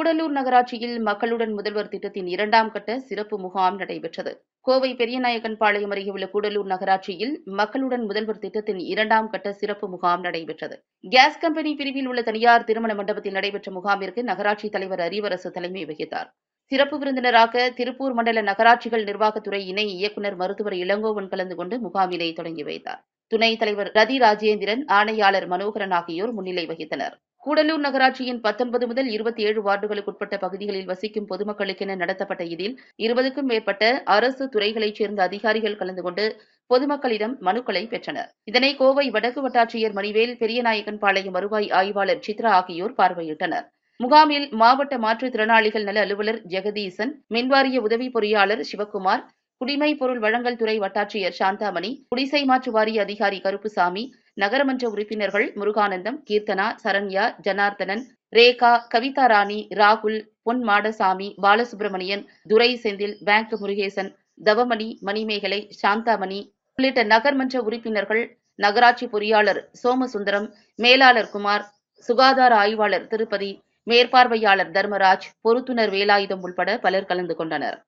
கூடலூர் நகராட்சியில் மக்களுடன் முதல்வர் திட்டத்தின் இரண்டாம் கட்ட சிறப்பு முகாம் நடைபெற்றது. கோவை பெரியநாயக்கன் பாளையம் அருகே உள்ள கூடலூர் நகராட்சியில் மக்களுடன் முதல்வர் திட்டத்தின் இரண்டாம் கட்ட சிறப்பு முகாம் நடைபெற்றது. கேஸ் கம்பெனி பிரிவில் உள்ள தனியார் திருமண மண்டபத்தில் நடைபெற்ற முகாமிற்கு நகராட்சி தலைவர் அறிவரசு தலைமை வகித்தார். சிறப்பு விருந்தினராக திருப்பூர் மண்டல நகராட்சிகள் நிர்வாகத்துறை இணை இயக்குநர் மருத்துவர் இளங்கோவன் கலந்து கொண்டு முகாமினை தொடங்கி வைத்தார். துணைத் தலைவர் ரதி ராஜேந்திரன் ஆணையாளர் மனோகரன் ஆகியோர் முன்னிலை வகித்தனர். கூடலூர் நகராட்சியின் பத்தொன்பது முதல் இருபத்தி ஏழு வார்டுகளுக்குட்பட்ட பகுதிகளில் வசிக்கும் பொதுமக்களுக்கென நடத்தப்பட்ட இதில் இருபதுக்கும் மேற்பட்ட அரசு துறைகளைச் சேர்ந்த அதிகாரிகள் கலந்து கொண்டு பொதுமக்களிடம் மனுக்களை பெற்றனர். இதனை கோவை வடக்கு வட்டாட்சியர் மணிவேல் பெரியநாயகன் பாளையம் வருவாய் ஆய்வாளர் சித்ரா ஆகியோர் பார்வையிட்டனர். முகாமில் மாவட்ட மாற்றுத்திறனாளிகள் நல அலுவலர் ஜெகதீசன் மின்வாரிய உதவி பொறியாளர் சிவக்குமார் குடிமை பொருள் வழங்கல் துறை வட்டாட்சியர் சாந்தாமணி குடிசை மாற்று வாரிய அதிகாரி கருப்புசாமி நகரமன்ற உறுப்பினர்கள் முருகானந்தம் கீர்த்தனா சரண்யா ஜனார்த்தனன் ரேகா கவிதா ராணி ராகுல் பொன் மாடசாமி பாலசுப்ரமணியன் துரை செந்தில் பேங்க் முருகேசன் தவமணி மணிமேகலை சாந்தாமணி உள்ளிட்ட நகர்மன்ற உறுப்பினர்கள் நகராட்சி பொறியாளர் சோமசுந்தரம் மேலாளர் குமார் சுகாதார ஆய்வாளர் திருப்பதி மேற்பார்வையாளர் தர்மராஜ் பொருத்துனர் வேலாயுதம் உள்பட பலர் கலந்து கொண்டனர்.